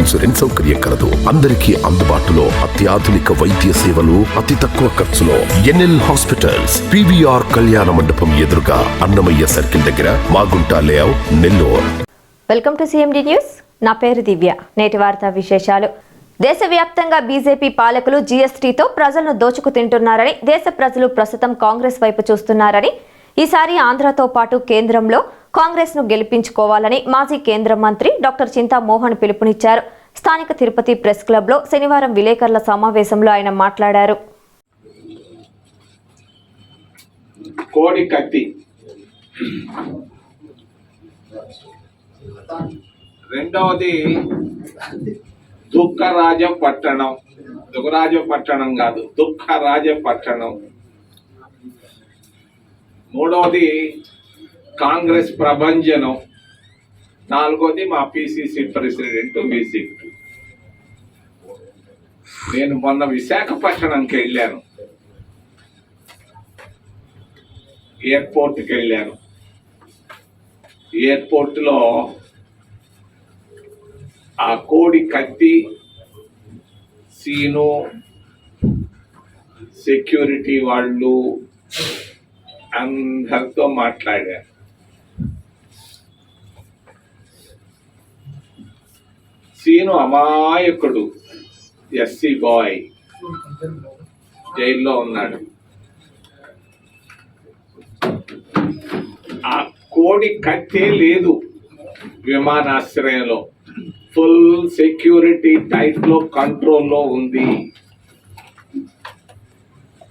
Insurance సౌకర్యం కలదు. అందరికీ అందుబాటులో అత్యాధునిక వైద్య సేవలు అతి తక్కువ ఖర్చులో ఎన్ఎల్ హాస్పిటల్స్ పివిఆర్ కళ్యాణ మండపం ఎదురుగా అన్నమయ్య సర్కిల్ దగ్గర Magunta layout Nellore. Welcome to CMD news. నా పేరు దివ్య. నేటి వార్తా విశేషాలు. దేశవ్యాప్తంగా బీజేపీ పాలకులు జీఎస్టీతో ప్రజలను దోచుకు తింటున్నారని దేశ ప్రజలు ప్రస్తుతం కాంగ్రెస్ వైపు చూస్తున్నారని ఈసారి ఆంధ్రతో పాటు కేంద్రంలో కాంగ్రెస్ను గెలిపించుకోవాలని మాజీ కేంద్ర మంత్రి డాక్టర్ చింతా మోహన్ పిలుపునిచ్చారు. స్థానిక తిరుపతి ప్రెస్ క్లబ్లో శనివారం విలేకరుల సమావేశంలో ఆయన మాట్లాడారు. కోడి కత్తి. రెండవది దుఃఖరాజ పట్టణం. దుఃఖరాజ పట్టణం కాదు దుఃఖరాజ పట్టణం. మూడవది కాంగ్రెస్ ప్రభంజనం. నాలుగోది మా పిసిసి ప్రెసిడెంట్ విజిట్ నేను మొన్న విశాఖపట్నంకి వెళ్ళాను. ఎయిర్పోర్ట్కి వెళ్ళాను. ఎయిర్పోర్ట్లో ఆ కోడి కత్తి సీను సెక్యూరిటీ వాళ్ళు అందరితో మాట్లాడారు. సీను అమాయకుడు. SC boy. జైల్లో ఉన్నాడు. ఆ కోడి కత్తే లేదు విమానాశ్రయంలో. ఫుల్ సెక్యూరిటీ టైట్లో కంట్రోల్లో ఉంది.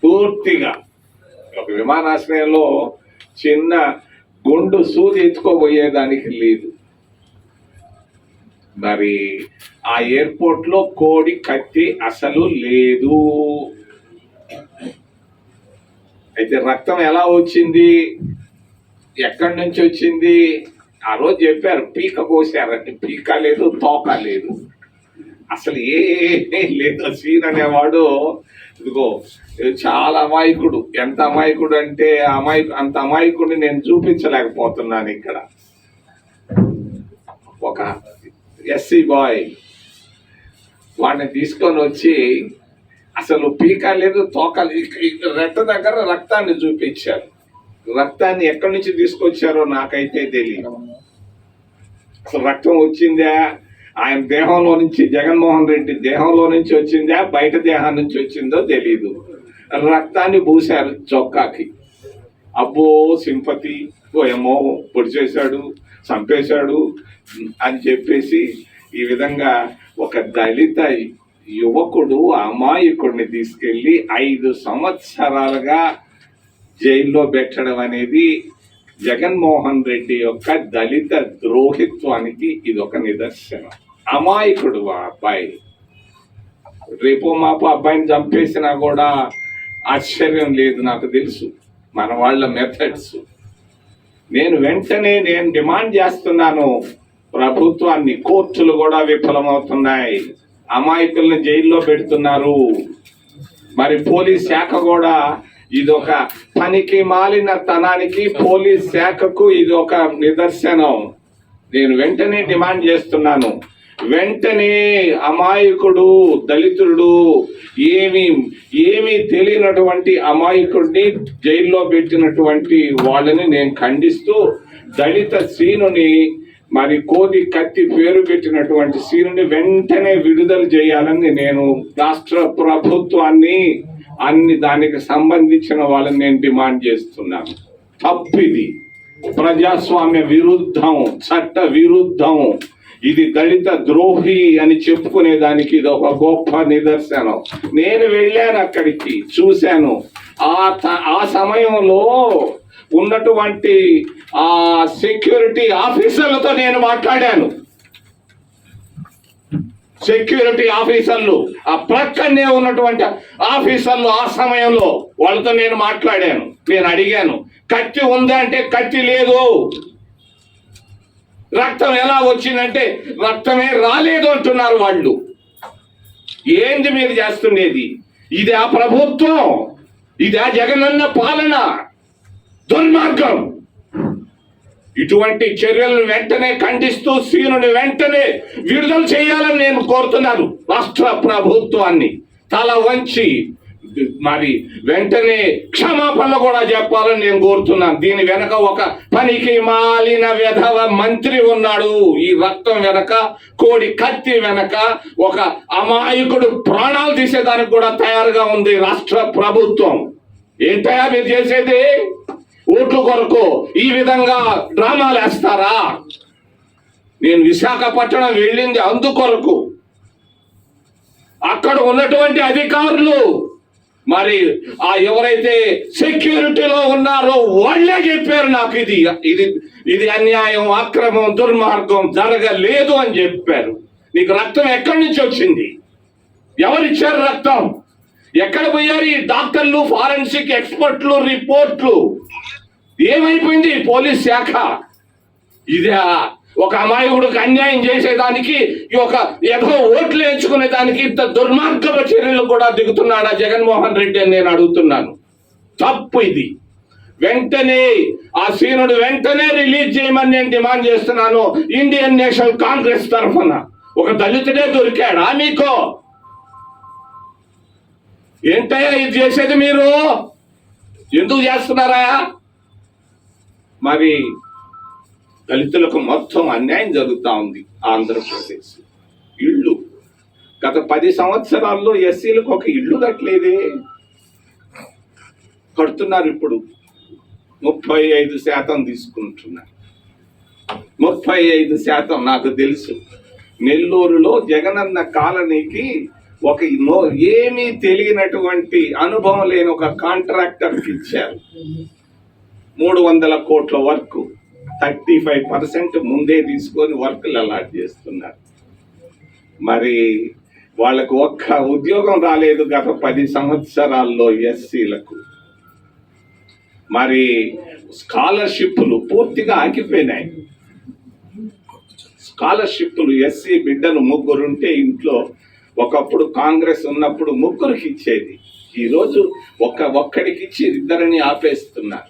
పూర్తిగా ఒక విమానాశ్రయంలో చిన్న గుండు సూది ఎత్తుకోబోయేదానికి లేదు. మరి ఆ ఎయిర్పోర్ట్లో కోడి కత్తి అసలు లేదు. అయితే రక్తం ఎలా వచ్చింది? ఎక్కడి నుంచి వచ్చింది? ఆ రోజు చెప్పారు పీక కోసారని. పీక లేదు తోక లేదు. అసలు ఏ లేదు సీన్ అనేవాడు ఇదిగో చాలా అమాయకుడు. ఎంత అమాయకుడు అంటే అమాయ అంత అమాయకుడిని నేను చూపించలేకపోతున్నాను ఇక్కడ. ఒక ఎస్సీ బాయ్ వాడిని తీసుకొని వచ్చి అసలు పీక లేదు తోక రెట్ట దగ్గర రక్తాన్ని చూపించారు. రక్తాన్ని ఎక్కడి నుంచి తీసుకొచ్చారో నాకైతే తెలియదు అసలు రక్తం వచ్చిందా? ఆయన దేహంలో నుంచి జగన్మోహన్ రెడ్డి దేహంలో నుంచి వచ్చిందా? బయట దేహం నుంచి వచ్చిందో తెలియదు రక్తాన్ని పూశారు చొక్కాకి. అబ్బో సింపతి ఓ ఏమో పొడి చేశాడు చంపేశాడు అని చెప్పేసి ఈ విధంగా ఒక దళిత యువకుడు అమాయకుడిని తీసుకెళ్ళి ఐదు సంవత్సరాలుగా జైల్లో పెట్టడం అనేది జగన్మోహన్ రెడ్డి యొక్క దళిత ద్రోహిత్వానికి ఇది ఒక నిదర్శనం. అమాయకుడు ఆ అబ్బాయి. రేపు మాపు అబ్బాయిని చంపేసినా కూడా ఆశ్చర్యం లేదు నాకు తెలుసు. మన వాళ్ళ మెథడ్స్ నేను వెంటనే నేను డిమాండ్ చేస్తున్నాను. ప్రభుత్వాన్ని కోర్టులు కూడా విఫలమవుతున్నాయి. అమాయకుల్ని జైల్లో పెడుతున్నారు. మరి పోలీస్ శాఖ కూడా ఇది ఒక పనికి మాలిన తనానికి పోలీస్ శాఖకు ఇది ఒక నిదర్శనం. నేను వెంటనే డిమాండ్ చేస్తున్నాను. వెంటనే అమాయకుడు దళితుడు ఏమి ఏమీ తెలియనటువంటి అమాయకుడిని జైల్లో పెట్టినటువంటి వాళ్ళని నేను ఖండిస్తూ దళిత సీనుని మరి కోది కత్తి పేరు పెట్టినటువంటి సీనుని వెంటనే విడుదల చేయాలని నేను రాష్ట్ర ప్రభుత్వాన్ని అన్ని దానికి సంబంధించిన వాళ్ళని నేను డిమాండ్ చేస్తున్నాను. తప్పిది. ప్రజాస్వామ్య విరుద్ధం చట్ట విరుద్ధం. ఇది దళిత ద్రోహి అని చెప్పుకునే దానికి ఇది ఒక గొప్ప నిదర్శనం. నేను వెళ్ళాను అక్కడికి చూశాను. ఆ ఆ సమయంలో ఉన్నటువంటి ఆ సెక్యూరిటీ ఆఫీసర్లతో నేను మాట్లాడాను. సెక్యూరిటీ ఆఫీసర్లు ఆ ప్రక్కనే ఉన్నటువంటి ఆఫీసర్లు ఆ సమయంలో వాళ్ళతో నేను మాట్లాడాను. నేను అడిగాను కత్తి ఉందా? అంటే కత్తి లేదు. రక్తం ఎలా వచ్చిందంటే రక్తమే రాలేదు అంటున్నారు వాళ్ళు. ఏంది మీరు చేస్తుండేది? ఇది ఆ ప్రభుత్వం ఇది ఆ జగనన్న పాలన దుర్మార్గం. ఇటువంటి చర్యలను వెంటనే ఖండిస్తూ సీనుని వెంటనే విడుదల చేయాలని నేను కోరుతున్నాను రాష్ట్ర ప్రభుత్వాన్ని. తల వంచి మరి వెంటనే క్షమాపణలు కూడా చెప్పాలని నేను కోరుతున్నాను. దీని వెనక ఒక పనికి మాలిన విధవ మంత్రి ఉన్నాడు. ఈ రక్తం వెనక కోడి కత్తి వెనక ఒక అమాయకుడు ప్రాణాలు తీసేదానికి కూడా తయారుగా ఉంది రాష్ట్ర ప్రభుత్వం. ఏంటయా మీరు చేసేది? ఓట్లు కొరకు ఈ విధంగా డ్రామాలు వేస్తారా? నేను విశాఖపట్నం వెళ్ళింది అందుకొరకు. అక్కడ ఉన్నటువంటి అధికారులు మరి ఆ ఎవరైతే సెక్యూరిటీలో ఉన్నారో వాళ్ళే చెప్పారు నాకు ఇది ఇది ఇది అన్యాయం అక్రమం దుర్మార్గం జరగలేదు అని చెప్పారు. నీకు రక్తం ఎక్కడి నుంచి వచ్చింది? ఎవరిచ్చారు రక్తం? ఎక్కడ పోయారు ఈ డాక్టర్లు ఫారెన్సిక్ ఎక్స్పర్ట్లు రిపోర్ట్లు? ఏమైపోయింది పోలీస్ శాఖ? ఇది ఒక అమాయకుడికి అన్యాయం చేసేదానికి ఈ యొక్క ఏదో ఓట్లు ఎంచుకునే దానికి ఇంత దుర్మార్గపు చర్యలు కూడా దిగుతున్నాడా జగన్మోహన్ రెడ్డి అని నేను అడుగుతున్నాను. తప్పు ఇది. వెంటనే ఆ సీనుడు వెంటనే రిలీజ్ చేయమని నేను డిమాండ్ చేస్తున్నాను ఇండియన్ నేషనల్ కాంగ్రెస్ తరఫున. ఒక దళితుడే దొరికాడా మీకు? ఏంటయ్యా ఇది చేసేది మీరు? ఎందుకు చేస్తున్నారా? మరి దళితులకు మొత్తం అన్యాయం జరుగుతూ ఉంది ఆంధ్రప్రదేశ్. ఇళ్ళు. గత పది సంవత్సరాల్లో ఎస్సీలకు ఒక ఇల్లు కట్టలేదే. కడుతున్నారు ఇప్పుడు. ముప్పై ఐదు శాతం తీసుకుంటున్నారు. ముప్పై ఐదు శాతం నాకు తెలుసు. నెల్లూరులో జగనన్న కాలనీకి ఒక ఏమీ తెలియనటువంటి అనుభవం లేని ఒక కాంట్రాక్టర్కి ఇచ్చారు. మూడు వందల కోట్ల వర్క్. థర్టీ ఫైవ్ పర్సెంట్ ముందే తీసుకొని వర్క్లు అలాట్ చేస్తున్నారు. మరి వాళ్ళకు ఒక్క ఉద్యోగం రాలేదు గత పది సంవత్సరాల్లో ఎస్సీలకు. మరి స్కాలర్షిప్లు పూర్తిగా ఆగిపోయినాయి. స్కాలర్షిప్లు ఎస్సీ బిడ్డలు ముగ్గురుంటే ఇంట్లో ఒకప్పుడు కాంగ్రెస్ ఉన్నప్పుడు ముగ్గురికి ఇచ్చేది. ఈరోజు ఒక్క ఒక్కడికి ఇచ్చి ఇద్దరిని ఆపేస్తున్నారు.